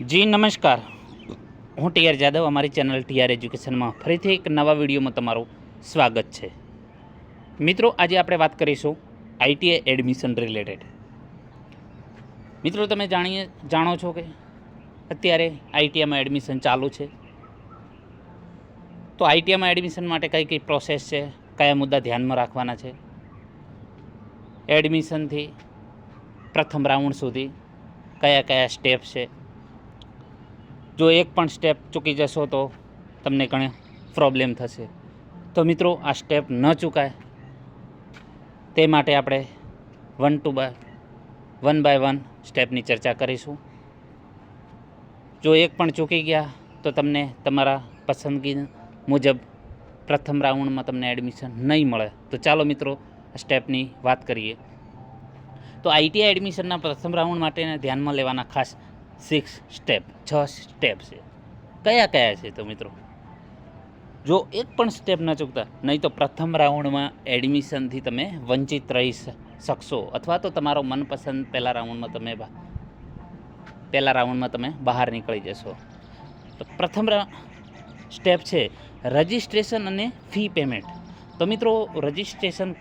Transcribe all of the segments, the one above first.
જી, નમસ્કાર. હું ટીઆર જાદવ, અમારી ચેનલ ટીઆર એજ્યુકેશનમાં ફરીથી એક નવા વિડીયોમાં તમારું સ્વાગત છે. મિત્રો, આજે આપણે વાત કરીશું આઈટીઆઈ એડમિશન રિલેટેડ. મિત્રો, તમે જાણીએ, જાણો છો કે અત્યારે આઈટીઆઈમાં એડમિશન ચાલુ છે. તો આઈટીઆઈમાં એડમિશન માટે કઈ કઈ પ્રોસેસ છે, કયા મુદ્દા ધ્યાનમાં રાખવાના છે? એડમિશનથી પ્રથમ રાઉન્ડ સુધી કયા કયા સ્ટેપ છે? જો એક પણ સ્ટેપ ચૂકી જશો તો તમને ઘણે પ્રોબ્લેમ થશે. તો મિત્રો, આ સ્ટેપ ન ચૂકાય. તે માટે આપણે one to by one by one સ્ટેપની ચર્ચા કરીશું. જો એક પણ ચૂકી ગયા, તો તમને તમારા પસંદગી મુજબ પ્રથમ રાઉન્ડમાં તમને એડમિશન નહીં મળે. તો ચાલો મિત્રો સ્ટેપની વાત કરીએ. તો આઈટીઆઈ એડમિશનના પ્રથમ રાઉન્ડ માટેના ધ્યાનમાં લેવાના ખાસ સિક્સ સ્ટેપ છ સ્ટેપ છે. કયા કયા છે તો મિત્રો? જો એક પણ સ્ટેપ ન ચૂકતા, નહીં તો પ્રથમ રાઉન્ડમાં એડમિશનથી તમે વંચિત રહી શકશો. અથવા તો તમારો મનપસંદ પહેલા રાઉન્ડમાં તમે પહેલાં રાઉન્ડમાં તમે બહાર નીકળી જશો. તો પ્રથમ સ્ટેપ છે રજિસ્ટ્રેશન અને ફી પેમેન્ટ. તો મિત્રો, રજિસ્ટ્રેશન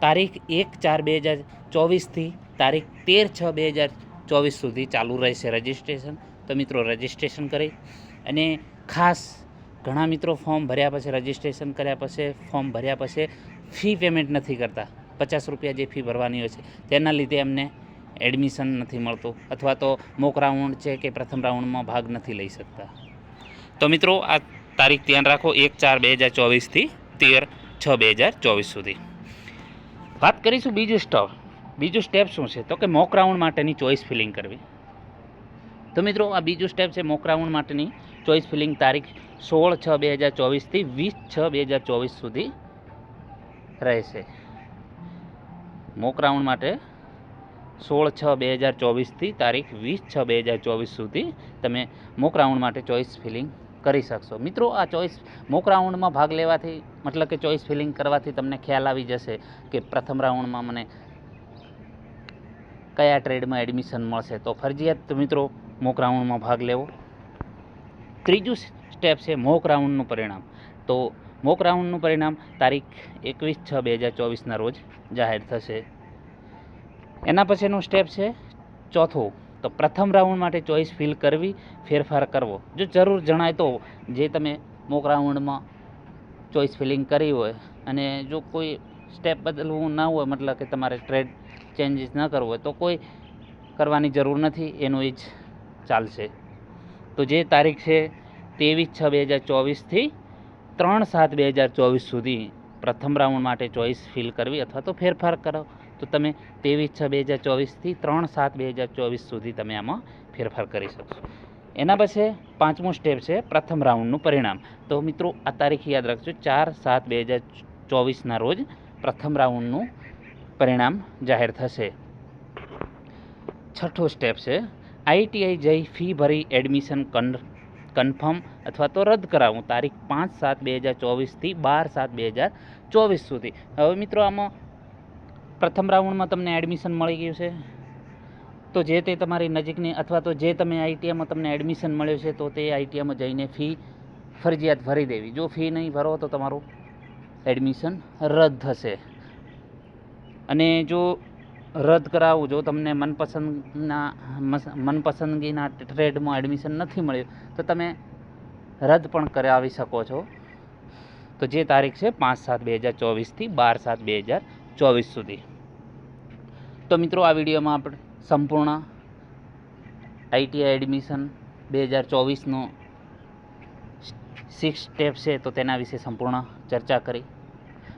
તારીખ એક ચાર બે હજાર ચોવીસથી તારીખ તેર છ બે હજાર ચોવીસ સુધી ચાલુ રહેશે રજિસ્ટ્રેશન તો મિત્રો રજિસ્ટ્રેશન કરી અને ખાસ ઘણા મિત્રો ફોર્મ ભર્યા પછી રજિસ્ટ્રેશન કર્યા પછી ફોર્મ ભર્યા પછી ફી પેમેન્ટ નથી કરતા. પચાસ રૂપિયા જે ફી ભરવાની હોય છે, તેના લીધે એમને એડમિશન નથી મળતું અથવા તો મોક રાઉન્ડ છે કે પ્રથમ રાઉન્ડમાં ભાગ નથી લઈ શકતા. તો મિત્રો, આ તારીખ ધ્યાન રાખો, એક ચાર બે હજાર ચોવીસથી તેર છ બે હજાર ચોવીસ સુધી. વાત કરીશું બીજું સ્ટેપ બીજું સ્ટેપ શું છે? તો કે મોક રાઉન્ડ માટેની ચોઈસ ફિલિંગ કરવી. તો મિત્રો, આ બીજું સ્ટેપ છે મોક રાઉન્ડ માટેની ચોઈસ ફિલિંગ તારીખ સોળ છ બે હજાર ચોવીસથી વીસ છ બે હજાર ચોવીસ સુધી રહેશે. મોક રાઉન્ડ માટે સોળ છ બે હજાર ચોવીસથી તારીખ વીસ છ બે હજાર ચોવીસ સુધી તમે મોક રાઉન્ડ માટે ચોઈસ ફિલિંગ કરી શકશો. મિત્રો, આ ચોઈસ મોક રાઉન્ડમાં ભાગ લેવાથી, મતલબ કે ચોઈસ ફિલિંગ કરવાથી તમને ખ્યાલ આવી જશે કે પ્રથમ રાઉન્ડમાં મને કયા ટ્રેડમાં એડમિશન મળશે? તો ફરજિયાત મિત્રો મોક રાઉન્ડમાં ભાગ લેવો. ત્રીજું સ્ટેપ છે મોક રાઉન્ડનું પરિણામ. તો મોક રાઉન્ડનું પરિણામ તારીખ એકવીસ છ બે હજાર ચોવીસના રોજ જાહેર થશે. એના પછીનું સ્ટેપ છે ચોથું. તો પ્રથમ રાઉન્ડ માટે ચોઈસ ફિલ કરવી, ફેરફાર કરવો. જો જરૂર જણાય તો જે તમે મોક રાઉન્ડમાં ચોઈસ ફિલિંગ કરી હોય અને જો કોઈ સ્ટેપ બદલવું ના હોય, મતલબ કે તમારે ટ્રેડ ચેન્જીસ ન કરવો હોય તો કોઈ કરવાની જરૂર નથી, એનું એ જ ચાલશે. તો જે તારીખ છે ત્રેવીસ છ બે હજાર ચોવીસથી ત્રણ સાત બે હજાર ચોવીસ સુધી પ્રથમ રાઉન્ડ માટે ચોઈસ ફિલ કરવી અથવા તો ફેરફાર કરો. તો તમે ત્રેવીસ છ બે હજાર ચોવીસથી ત્રણ સાત બે હજાર ચોવીસ સુધી તમે આમાં ફેરફાર કરી શકશો. એના પછી પાંચમું સ્ટેપ છે પ્રથમ રાઉન્ડનું પરિણામ. તો મિત્રો, આ તારીખ યાદ રાખજો, ચાર સાત બે હજાર ચોવીસના રોજ પ્રથમ રાઉન્ડનું પરિણામ જાહેર થશે. છઠ્ઠું સ્ટેપ છે આઈટીઆઈ જઈ ફી ભરી એડમિશન કન કન્ફર્મ અથવા તો રદ કરાવવું તારીખ પાંચ સાત બે હજાર ચોવીસથી બાર સાત બે હજાર ચોવીસ સુધી. હવે મિત્રો આમાં પ્રથમ રાઉન્ડમાં તમને એડમિશન મળી ગયું છે. તો જે તે તમારી નજીકની અથવા તો જે તમે આઈટીઆઈમાં તમને એડમિશન મળ્યું છે, તો તે આઈટીઆઈમાં જઈને ફી ફરજિયાત ભરી દેવી. જો ફી નહીં ભરો તો તમારું એડમિશન રદ થશે. અને જો રદ કરાવવું જો તમને મનપસંદના મનપસંદગીના ટ્રેડમાં એડમિશન નથી મળ્યું, તો તમે રદ પણ કરાવી શકો છો. તો જે તારીખ છે પાંચ સાત બે હજાર ચોવીસથી બાર સાત બે હજાર ચોવીસ સુધી. તો મિત્રો, આ વિડીયોમાં આપણે સંપૂર્ણ આઈટીઆઈ એડમિશન બે હજાર ચોવીસનો સિક્સ સ્ટેપ છે, તો તેના વિશે સંપૂર્ણ ચર્ચા કરી.